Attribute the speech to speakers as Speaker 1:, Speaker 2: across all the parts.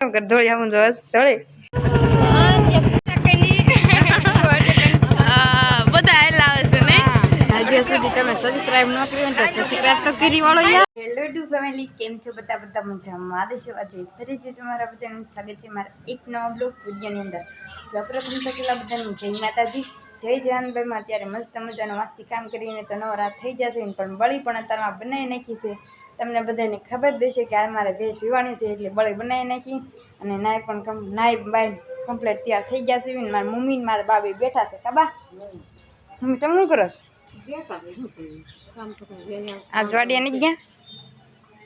Speaker 1: ધોળી આવું જો ધોળી બધા હેલા આવે છે ને
Speaker 2: હજી સુધી તમે સબસ્ક્રાઇબ ન કર્યું હોય તો સબસ્ક્રાઇબ તો કરી વાળો
Speaker 1: હેલો ટુ ફેમિલી કેમ છો? બધા બધા મજામાં. આદેશો આજે ફરીથી તમારા બધાનું સ્વાગત છે મારા એક નવા બ્લોગ વિડીયોની અંદર. સૌપ્રથમ તો પેલા બધાની જય માતાજી. જય જાનભાઈમાં અત્યારે મસ્ત મજાનું વાસી કામ કરીને તો નવરા થઈ જશે પણ બળી પણ અત્યારમાં બનાવી નાખી છે. તમને બધાને ખબર દેશે કે આ મારે ભેંસ વિવાણી છે એટલે બળી બનાવી નાખી. અને નાય પણ નાય બાય કમ્પ્લીટ તૈયાર થઈ ગયા છે મારા મમ્મી ને મારા બાબી બેઠા છે કાબા? મમ્મી તમે શું કરો છો? આ જોડિયા નહીં ગયા?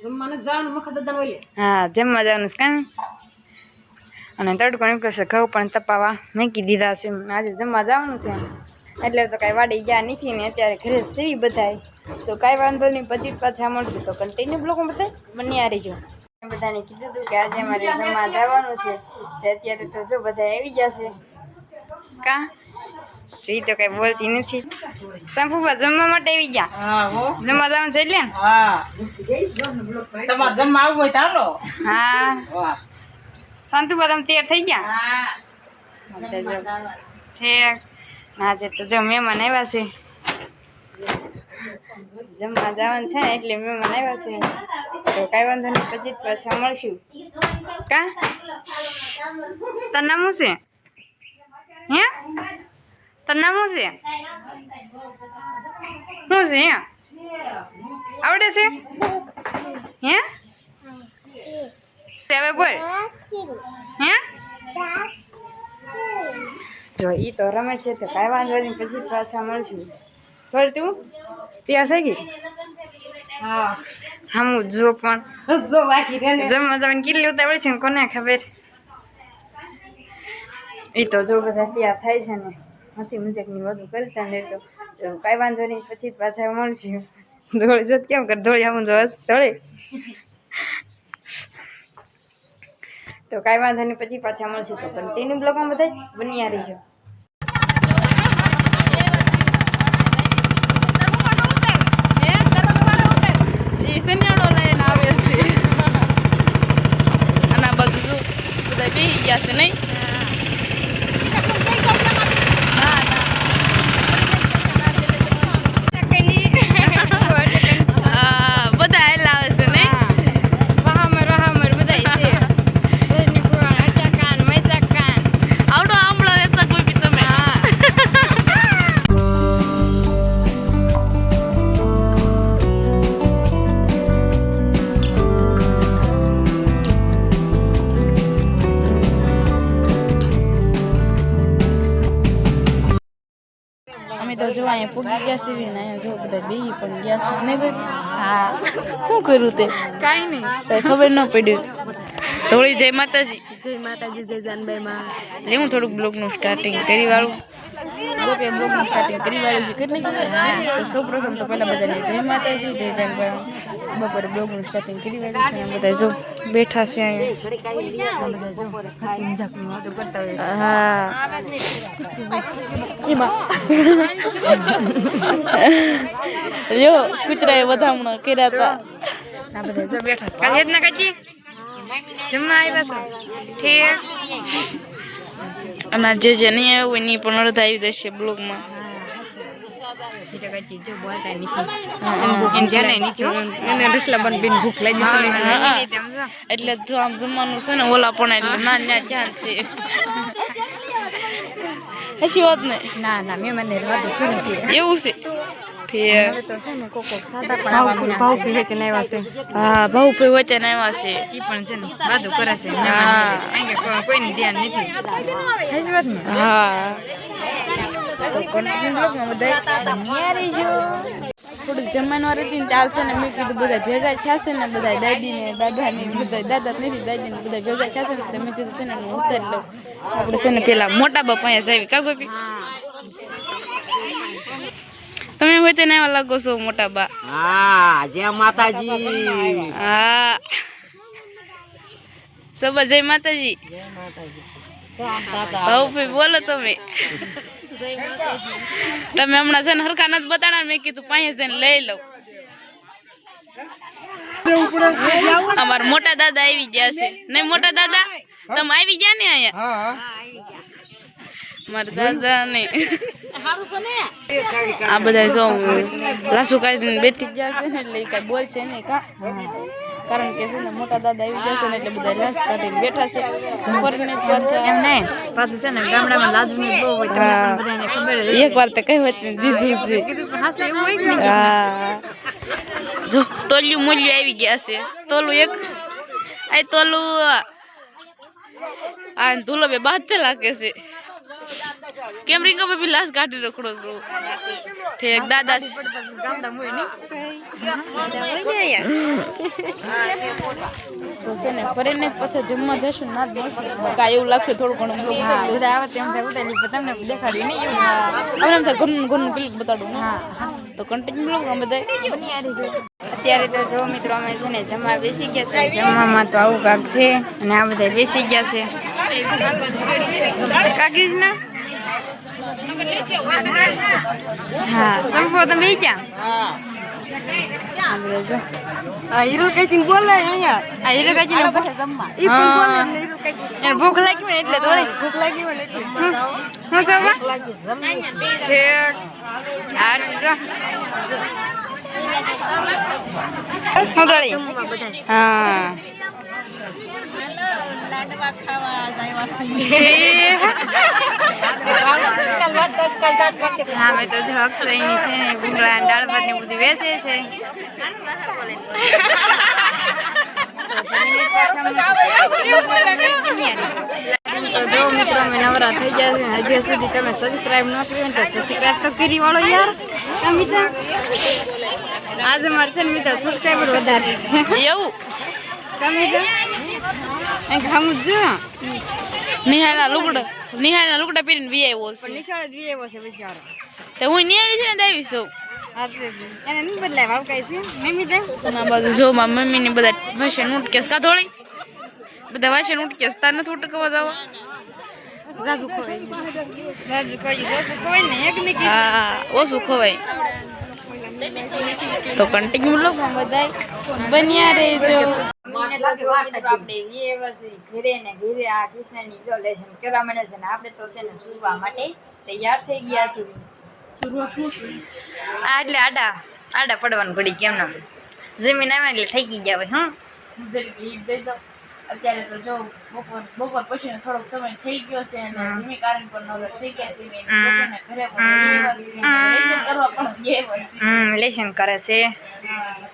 Speaker 2: જમવાને જવાનું મખા દાદા
Speaker 1: હા જમવા જવાનું છે કાં અને તડકો નીકળે છે ઘઉં પણ તપાવા મૂકી દીધા છે. આજે જમવા જવાનું છે. એટલે તો કાંઈ વાડી ગયા નથી ને અત્યારે ઘરે સેવી બધાય. તો કાંઈ વાંધો નહીં પછી પાછા મળશે. તો કન્ટિન્યુ બ્લોક બધાય બની આ રહીજો બધાને કીધું હતું કે આજે અમારે જમવા જવાનું છે. અત્યારે તો જો બધા આવી જશે કા? જોઈ તો કઈ બોલતી નથી. સંપુબા જમવા માટે આવી ગયા? જમવા જવાનું છે એટલે?
Speaker 3: હા. તમારે જમવા આવવું હોય તો
Speaker 1: હા. શાંતુબા તમે તૈયાર થઈ ગયા? ઠેક. છે તો જો મહેમાન આવ્યા છે. જમવા જવાનું છે ને એટલે મહેમાન આવ્યા છે. તો કાંઈ વાંધો નહીં પછી પાછા મળશું. કા? તાર નામ છે? હે? તાર નામ છે? શું છે હે? આવડે છે? હે? હવે બોલ હે જો એ તો રમે છે તો કાંઈ વાંધો નહીં પછી પાછા મળશું. બોલ તું તૈયાર થઈ ગઈ?
Speaker 2: હા.
Speaker 1: હમ જો પણ.
Speaker 2: જો બાકી રહે
Speaker 1: જમવા જવાની કેટલી ઉતાવળ છે ને કોને ખબર? એ તો જો બધા તૈયાર થાય છે ને. હસી મજાકની બધું કરે છે ને તો કાંઈ વાંધો નહીં પછી પાછા મળશું. ધોળી જોત કેમ કર? ધોળી આવું જો ધોળી? તો કાંઈ વાંધો નહીં, પછી પાછા મળશું તો. પણ તેની બ્લોગમાં બધા બની આ રહીશું
Speaker 4: અને આ બાજુ જો બધા બેસી ગયા છે, નહીં? તો જો અહીંયા પૂગી ગયા સીવી ને અહીંયા જો બધા બે પણ ગયા છે. ને હા શું કર્યું તે?
Speaker 2: કાઈ નહીં.
Speaker 4: તો ખબર ન પડ્યું. થોડી જય માતાજી.
Speaker 2: જય માતાજી જય જાનબાઈ માં.
Speaker 4: હું થોડુંક બ્લોગનું સ્ટાર્ટિંગ કરી વાળું. બ્લોગે બ્લોગનું સ્ટાર્ટિંગ કરી વાળ્યું છે કેટલી તો સૌ પ્રથમ તો પહેલાં બધાને જય માતાજી, જય જાનભાઈ બપોરે બ્લોગનું સ્ટાર્ટિંગ કરી વાળ્યું છે અને બધા જો બેઠા છે અહીંયા.
Speaker 2: બધા જો
Speaker 4: લ્યો, કૂતરાએ વધામણા કર્યા હતા
Speaker 1: જો બેઠા જ જમવા આવ્યા છો? ઠીક
Speaker 4: અને જે જે નહીં આવ્યું એની પણ અડધા આવી જશે બ્લોગમાં. એટલે જો આમ જમવાનું છે ને ઓલા પણ એટલે ના ના ધ્યાન છે. હસી વાત ને.
Speaker 2: ના ના મેં મને
Speaker 4: એવું છે.
Speaker 2: આવા ભાવ પીએ કે લાવ્યા છે.
Speaker 4: હા ભાવ ફી હોય તેને આવ્યા છે.
Speaker 2: ઈ પણ છે ને વાતો કરે છે
Speaker 4: હા.
Speaker 2: કોઈને ધ્યાન નથી.
Speaker 1: હજી વાત ને
Speaker 4: હા થોડીક જમવાનું હતી ને ત્યાં છે ને મેં કીધું બધા ભેગા થયા છે ને બધા દાદી ને દાદા ને બધા દાદા નથી દાદી ને બધા ભેગા થયા છે ને મેં કીધું છે ને હું ઉતારી લઉં. આપણે છે ને પેલા મોટા બાપા અહીંયા જાવી કા ગોપી? તમે હોય તેને એવા લાગો છો મોટા બા.
Speaker 3: હા જય માતાજી.
Speaker 4: હા. સબા જય માતાજી? જય માતાજી બોલો તમે. તમે હમણાં છે ને હરખા નથી બતાડા મેં કીધું પાસે જઈને લઈ લઉં. અમારા મોટા દાદા આવી ગયા છે. નહીં મોટા દાદા? તમે આવી ગયા ને અહીંયા? મારા દાદા ને આ બધા જો લાસુ કાઢીને બેઠી ગયા છે ને એટલે કાંઈ બોલ છે ને કા. કારણ કે છે ને મોટા દાદા આવી ગયા છે ને એટલે બધા લાસ કાઢીને બેઠા છે. ફરીને પાછા.
Speaker 2: એમ નહીં. પાછું છે ને ગામડામાં લાજમી બહુ હોય તમને બધાને ખબર જ
Speaker 4: એક વાર તો કહેવત ને દીધું છે.
Speaker 2: હાસું એવું હોય જ ને
Speaker 4: હા. જો તોલ્યું મૂલ્યું આવી ગયા છે. તોલું એક આ તોલું આ ધૂલો બે બાદ લાગે છે. કેમ રીંગો બી લાશ કાઢી રખડો છો? ઠેક દાદા છે.
Speaker 2: ગામડામાં હોય
Speaker 4: તો છે ને ફરીને પછી જમવા જશું ના કા એવું લાગશે થોડું ઘણું બ્લોગ
Speaker 2: આવે તેમ થાય ઉતારી પણ તમને દેખાડ્યું નહીં એવું?
Speaker 4: એમ થાય ઘરનું ઘરનું ક્લિક બતાડું હા? તો કન્ટિન્યુ બ્લોગ અમે બધા
Speaker 1: અત્યારે તો જો મિત્રો અમે છે ને જમવા બેસી ગયા છે. જમવામાં તો આવું કાક છે અને આ બધા બેસી ગયા છે. કાકી જ ના હા સંપો તમે જો
Speaker 2: આ હીરો કઈ બોલે અહીંયા. આ હીરો કઈ ને બેઠા જમવા. ઈ પણ બોલે હીરો કઈ એને ભૂખ લાગી હોય એટલે થોડી ભૂખ લાગી હોય એટલે
Speaker 1: હું સૌવા ઠીક. આ જો. હું દોડી હા. હા મેં તો જો અક્ષયની છે. ને ભૂંગળા દાળ ભાત ને બધું વેચે છે. તો જો મિત્રો અમે નવરા થઈ ગયા છે. હજી સુધી તમે સબસ્ક્રાઈબ ન કર્યું તો સબસ્ક્રાઈબ તો કરી વાળો યાર. મિત્ર આજે મારે છે ને મિત્ર સબસ્ક્રાઈબર વધારે છે.
Speaker 4: એવું?
Speaker 1: તમે તો અહીં ખામું જ જો
Speaker 4: નિહાળના લુગડા નિહાળના લુગડા પહેરીને વી આવ્યો છે.
Speaker 1: નિશાળ જ આવ્યો છે બિચારો.
Speaker 4: તો હું નિહાળી છે ને તો આવી છું.
Speaker 1: એને નહીં બદલાય ભાવ કઈ છે? મમ્મી મિત્ર
Speaker 4: ના બાજુ જો મારા મમ્મી ને બધા વાસણ ઉટકેસ કા થોડી બધા વાસણ ઉટકેસ તાર નથી ઉટકવા જાવ.
Speaker 1: રાજુ ખોઈ રાજુ ખોઈ રાજુ ખોઈ ને એક ને કી
Speaker 4: હા ઓછું ખવાય. તો કન્ટિન્યુ લોકો બધા બન્યા રહેજો.
Speaker 1: મને તો જો મિત્રો આપણે વ્યવસી ઘરે ને ઘરે આ કૃષ્ણની ઇઝોલેશન કરવા મળે છે ને આપણે તો છે ને સુવા માટે તૈયાર થઈ ગયા છું? આ એટલે આડા આડા પડવાનું ઘડી કેમ ના જમીન આવે એટલે થઈ ગઈ ગયા હોય હા?
Speaker 4: અત્યારે તો જો બપોર બપોર પછી થોડોક સમય થઈ ગયો છે અને ધીમી કારણ પણ નવરા થઈ ગયા છે. ઘરે પણ લેશન કરવા પણ છે.
Speaker 1: લેશન કરે છે.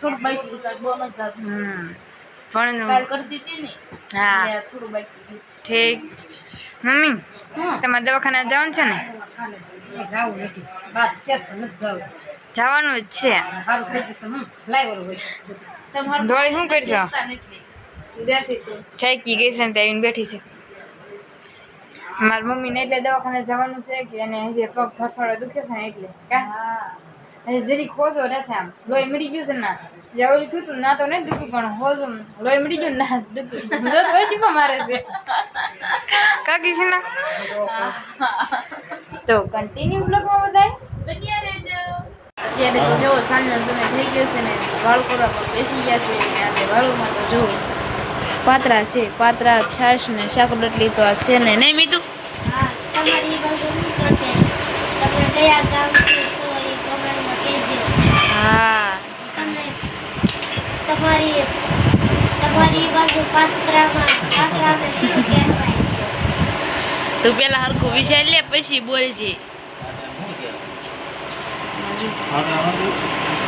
Speaker 4: થોડુંક બાકી બહુ.
Speaker 1: હમ. પણ
Speaker 4: કરતી હતી ને
Speaker 1: હા.
Speaker 4: થોડું બાકી
Speaker 1: ઠીક. મમ્મી તમારે દવાખાને જવાનું છે ને? જવાનું જ છે. ધોળી શું કરશો. ઠેકી ગઈ છે ને ત્યાં બેઠી છે. મારી મમ્મીને એટલે દવાખાને જવાનું છે કે એને હજી પગ થોડો થોડો દુખે છે ને એટલે. કા? હજી જરી ખોજો રહેશે આમ. લોહી મળી ગયું છે ના જે ઓલું થયું હતું ના તો નહીં દુખ્યું પણ હોજો લોહી મળી ગયું ના દુખ્યું જો ઓછી પણ મારે છે. કાકી છે ના? તો કન્ટિન્યુ બ્લોગમાં બધાય.
Speaker 2: અત્યારે તો જો સાંજનો સમય થઈ ગયો છે ને વાળું કરવા પર બેસી ગયા છે ને આજે વાળુમાં તો જો પાતરા છે પાતરા છાશ ને શાક રોટલી તો આ છે ને નહીં મીઠું?
Speaker 5: તમારી બાજુ શું છે. તમે કયા ગામથી છો એ કમેન્ટમાં કહેજો
Speaker 2: હા.
Speaker 5: તમે તમારી તમારી બાજુ પાત્રામાં પાત્રાને શું કહેવાય છે?
Speaker 2: તું પેલા હરખું વિચાર લે પછી બોલજે.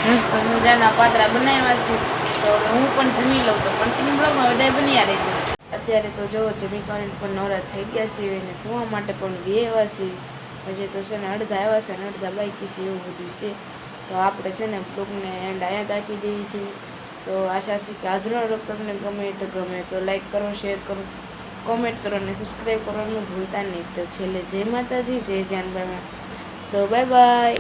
Speaker 2: મસ્ત મજાના પાતરા બનાવ્યા છે. તો હું પણ જમી લઉં. તો કન્ટિન્યુ બ્લોગમાં બધા બન્યા રહેજો. અત્યારે તો જો જમી કરીને પણ નવરા થઈ ગયા છે અને સુવા માટે પણ બે એવા છે. હજી તો છે ને અડધા આવ્યા છે અને અડધા બાકી છે એવું બધું છે. તો આપણે છે ને બ્લોગને એન્ડ આયાત આપી દેવી છે. તો આશા છે કે આજનો બ્લોગ તમને ગમે તો ગમે તો લાઈક કરો શેર કરો કોમેન્ટ કરો અને સબસ્ક્રાઈબ કરવાનું ભૂલતા નહીં. તો છેલ્લે જય માતાજી, જય જાનબામાં. તો બાય બાય